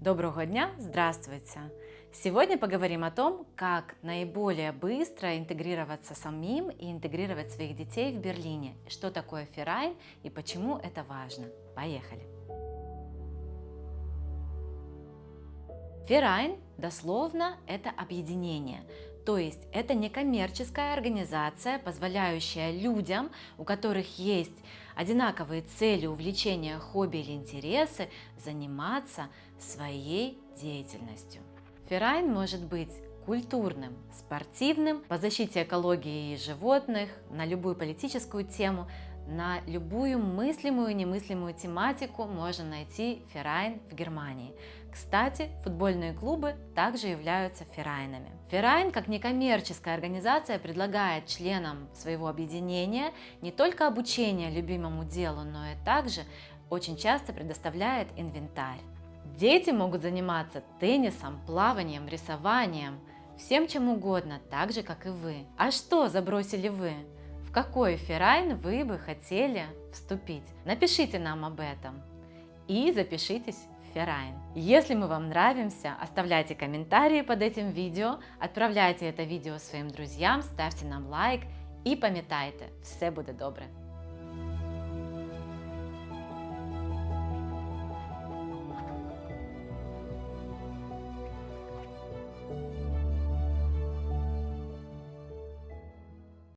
Доброго дня, здравствуйте! Сегодня поговорим о том, как наиболее быстро интегрироваться самим и интегрировать своих детей в Берлине, что такое Ферайн и почему это важно. Поехали! Ферайн дословно это объединение, то есть это некоммерческая организация, позволяющая людям, у которых есть одинаковые цели, увлечения, хобби или интересы, заниматься своей деятельностью. Ферайн может быть культурным, спортивным, по защите экологии и животных, на любую политическую тему, на любую мыслимую и немыслимую тематику можно найти ферайн в Германии. Кстати, футбольные клубы также являются ферайнами. Ферайн, как некоммерческая организация, предлагает членам своего объединения не только обучение любимому делу, но и также очень часто предоставляет инвентарь. Дети могут заниматься теннисом, плаванием, рисованием, всем чем угодно, так же, как и вы. А что забросили вы? В какой ферайн вы бы хотели вступить? Напишите нам об этом и запишитесь в ферайн. Если мы вам нравимся, оставляйте комментарии под этим видео, отправляйте это видео своим друзьям, ставьте нам лайк и пам'ятайте, все буде добре.